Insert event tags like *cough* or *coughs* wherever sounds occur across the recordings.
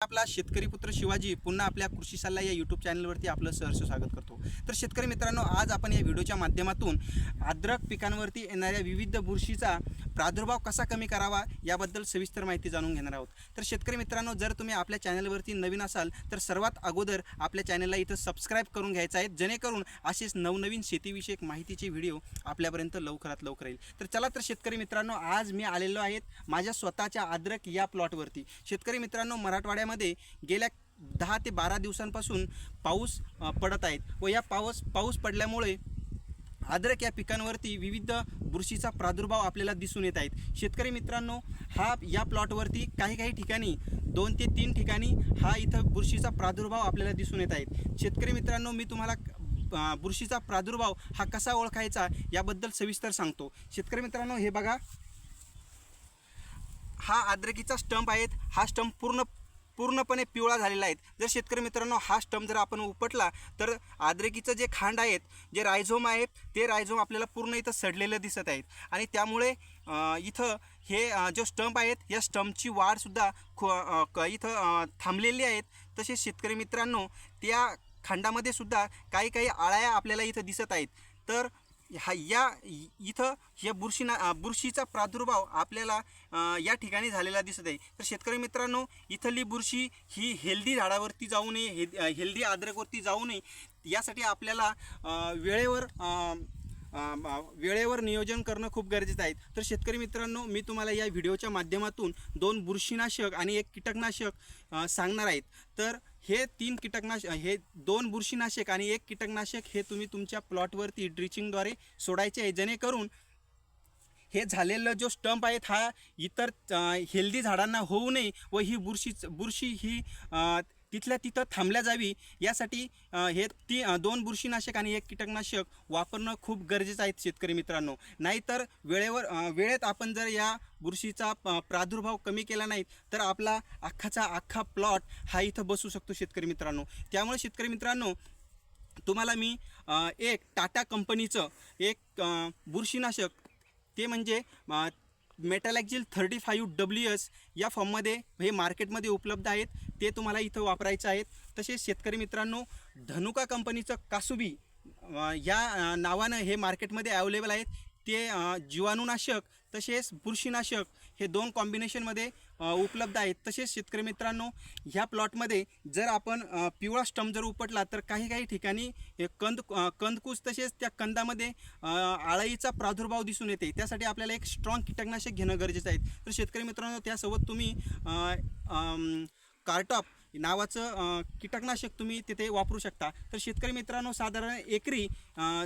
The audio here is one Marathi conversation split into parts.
आपला शेतकरी पुत्र शिवाजी पुन्हा आपल्या कृषी सल्ला या यूट्यूब चॅनलवरती आपलं सहर्ष स्वागत करतो. तर शेतकरी मित्रांनो आज आपण या व्हिडिओच्या माध्यमातून अद्रक पिकांवरती येणाऱ्या विविध बुरशीचा प्रादुर्भाव कसा कमी करावा याबद्दल सविस्तर माहिती जाणून घेणार आहोत. तर शेतकरी मित्रांनो जर तुम्ही आपल्या चॅनलवरती नवीन असाल तर सर्वात अगोदर आपल्या चॅनलला इथं सबस्क्राईब करून घ्यायचं आहे जेणेकरून असेच नवनवीन शेतीविषयक माहितीचे व्हिडिओ आपल्यापर्यंत लवकरात लवकर येईल. तर चला तर शेतकरी मित्रांनो आज मी आलेलो आहेत माझ्या स्वतःच्या अद्रक या प्लॉटवरती शेतकरी मित्रांनो मराठवाड्या जिल्ह्यामध्ये गेल्या दहा ते बारा दिवसांपासून पाऊस पडत आहेत व या पाऊस पाऊस पडल्यामुळे अद्रक या पिकांवरती विविध बुरशीचा प्रादुर्भाव आपल्याला दिसून येत आहेत. शेतकरी मित्रांनो हा या प्लॉटवरती काही काही ठिकाणी दोन ते तीन ठिकाणी हा इथं बुरशीचा प्रादुर्भाव आपल्याला दिसून येत आहेत. शेतकरी मित्रांनो मी तुम्हाला बुरशीचा प्रादुर्भाव हा कसा ओळखायचा याबद्दल सविस्तर सांगतो. शेतकरी मित्रांनो हे बघा. हा आद्रकीचा स्टंप आहेत. हा स्टंप पूर्ण पूर्णपणे पिवळा झालेला आहे. जर शेतकरी मित्रांनो हा स्टंप जर आपण उपटला तर आद्रेकीचं जे खांड आहेत जे रायझोम आहेत ते रायझोम आपल्याला पूर्ण इथं सडलेलं दिसत आहेत. आणि त्यामुळे इथं हे जो स्टंप आहेत या स्टंपची वाढसुद्धा खो क- इथं थांबलेली आहेत. तसेच शेतकरी मित्रांनो त्या खांडामध्ये सुद्धा काही काही आळ्या आपल्याला इथं दिसत आहेत. तर हा या इथं या बुरशीना बुरशीचा प्रादुर्भाव आपल्याला या ठिकाणी झालेला दिसत आहे. तर शेतकरी मित्रांनो इथली बुरशी ही हेल्दी झाडावरती जाऊ नये हे हेल्दी अद्रकवरती जाऊ नये. यासाठी आपल्याला वेळेवर वेळेवर नियोजन करणं खूप गरजेचं आहे. तर शेतकरी मित्रांनो मी तुम्हाला या व्हिडिओच्या माध्यमातून दोन बुरशीनाशक आणि एक कीटकनाशक सांगणार आहेत तर हे तीन कीटकनाशक हे दोन बुरशीनाशक आणि एक कीटकनाशक हे तुम्ही तुमच्या प्लॉटवरती ड्रिचिंगद्वारे सोडायचे आहे. जेणेकरून हे झालेलं जो स्टंप आहेत हा इतर हेल्दी झाडांना होऊ नये व ही बुरशी बुरशी ही तिथल्या तिथं थांबल्या जावी. यासाठी हे ती दोन बुरशीनाशक आणि एक कीटकनाशक वापरणं खूप गरजेचं आहे शेतकरी मित्रांनो. नाहीतर वेळेवर वेळेत आपण जर या बुरशीचा प- प्रादुर्भाव कमी केला नाही तर आपला अख्खाचा अख्खा प्लॉट हा इथं बसू शकतो शेतकरी मित्रांनो. त्यामुळे शेतकरी मित्रांनो तुम्हाला मी एक टाटा कंपनीचं एक बुरशीनाशक ते म्हणजे metalaxyl thirty five W S या फॉर्ममध्ये हे मार्केटमध्ये उपलब्ध आहेत. ते तुम्हाला इथं वापरायचं आहेत. तसेच शेतकरी मित्रांनो धनुका कंपनीचं कासुबी या नावानं हे मार्केटमध्ये अवेलेबल आहेत. ते जीवाणूनाशक तसेच बुरशीनाशक हे दोन कॉम्बिनेशनमध्ये उपलब्ध आहेत. तसेच शेतकरी मित्रांनो ह्या प्लॉटमध्ये जर आपण पिवळा स्टंप जर उपटला तर काही काही ठिकाणी हे कंद कंदकूस तसेच त्या कंदामध्ये आळाईचा प्रादुर्भाव दिसून येते. त्यासाठी आपल्याला एक स्ट्रॉंग कीटकनाशक घेणं गरजेचं आहे. तर शेतकरी मित्रांनो त्यासोबत तुम्ही कार्टॉप नावाचं कीटकनाशक तुम्ही तिथे वापरू शकता. तर शेतकरी मित्रांनो साधारण एकरी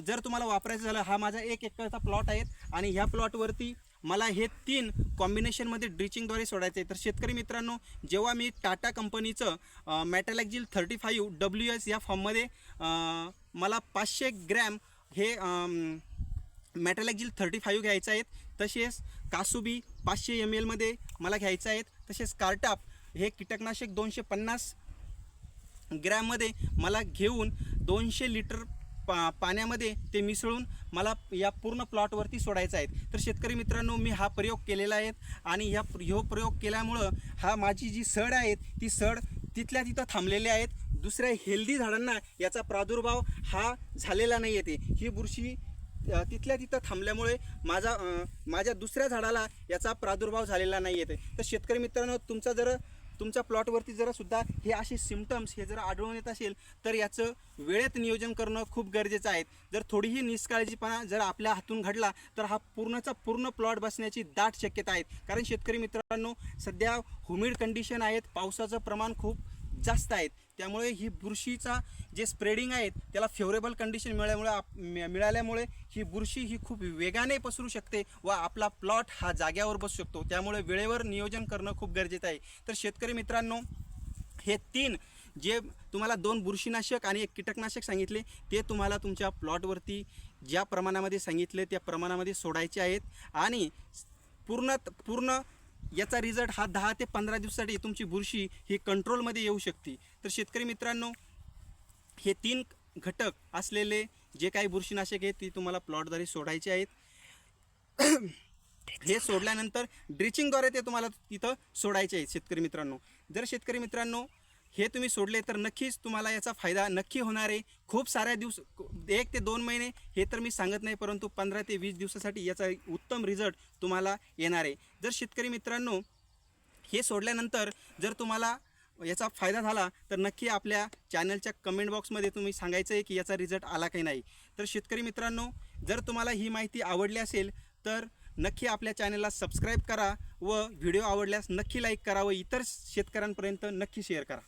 जर तुम्हाला वापरायचं झालं हा माझा एक एकरचा प्लॉट आहे आणि ह्या प्लॉटवरती मला हे तीन कॉम्बिनेशनमध्ये ड्रिचिंगद्वारे सोडायचं आहे. तर शेतकरी मित्रांनो जेव्हा मी टाटा कंपनीचं metalaxyl thirty five W S या फॉर्ममध्ये मला पाचशे ग्रॅम हे मॅटॅलॅक्झिल थर्टी फाईव्ह घ्यायचं आहेत तसेच कासुबी पाचशे एम एलमध्ये मला घ्यायचं आहेत तसेच कार्टाप हे कीटकनाशक दोनशे पन्नास ग्रॅममध्ये मला घेऊन दोनशे लिटर पा पाण्यामध्ये ते मिसळून मला या पूर्ण प्लॉटवरती सोडायचं आहे तर शेतकरी मित्रांनो मी हा प्रयोग केलेला आहे आणि ह्या ह्यो प्रयोग केल्यामुळं हा माझी जी सड आहेत ती सड तिथल्या तिथं थांबलेले आहेत. दुसऱ्या हेल्दी झाडांना याचा प्रादुर्भाव हा झालेला नाही येते ही बुरशी तिथल्या तिथं थांबल्यामुळे माझा माझ्या दुसऱ्या झाडाला याचा प्रादुर्भाव झालेला नाही येते तर शेतकरी मित्रांनो तुमचा जर तुमच्या प्लॉटवरती जर सुद्धा हे असे सिमटम्स हे जर आढळून येत असेल तर याचं वेळेत नियोजन करणं खूप गरजेचं आहे. जर थोडीही निष्काळजीपणा जर आपल्या हातून घडला तर हा पूर्णचा पूर्ण प्लॉट बसण्याची दाट शक्यता आहे. कारण शेतकरी मित्रांनो सध्या हुमिड कंडिशन आहेत पावसाचं प्रमाण खूप जास्त आहेत त्यामुळे ही बुरशीचा जे स्प्रेडिंग आहेत त्याला फेवरेबल कंडिशन मिळाल्यामुळे मिळाल्यामुळे ही बुरशी ही खूप वेगाने पसरू शकते व आपला प्लॉट हा जाग्यावर बसू शकतो. त्यामुळे वेळेवर नियोजन करणं खूप गरजेचं आहे. तर शेतकरी मित्रांनो हे तीन जे तुम्हाला दोन बुरशीनाशक आणि एक कीटकनाशक सांगितले ते तुम्हाला तुमच्या प्लॉटवरती ज्या प्रमाणामध्ये सांगितले त्या प्रमाणामध्ये सोडायचे आहेत. आणि पूर्ण पूर्ण याचा रिझल्ट हा दहा ते पंधरा दिवसासाठी तुमची बुरशी ही कंट्रोलमध्ये येऊ शकते. तर शेतकरी मित्रांनो हे तीन घटक असलेले जे काही बुरशीनाशक आहेत ती तुम्हाला प्लॉटद्वारे सोडायचे आहेत. *coughs* हे सोडल्यानंतर ड्रिचिंगद्वारे ते तुम्हाला तिथं सोडायचे आहेत शेतकरी मित्रांनो. जर शेतकरी मित्रांनो हे तुम्ही सोडले तर नक्कीच तुम्हाला याचा फायदा नक्की होणार आहे. खूप साऱ्या दिवस एक ते दोन महिने हे तर मी सांगत नाही परंतु पंधरा ते वीस दिवसासाठी याचा उत्तम रिझल्ट तुम्हाला येणार आहे. जर शेतकरी मित्रांनो हे सोडल्यानंतर जर तुम्हाला याचा फायदा झाला तर नक्की आपल्या चॅनलच्या कमेंट बॉक्समध्ये तुम्ही सांगायचं आहे की याचा रिझल्ट आला की नाही. तर शेतकरी मित्रांनो जर तुम्हाला ही माहिती आवडली असेल तर नक्की आपल्या चॅनलला सबस्क्राईब करा व व्हिडिओ आवडल्यास नक्की लाईक करा व इतर शेतकऱ्यांपर्यंत नक्की शेअर करा.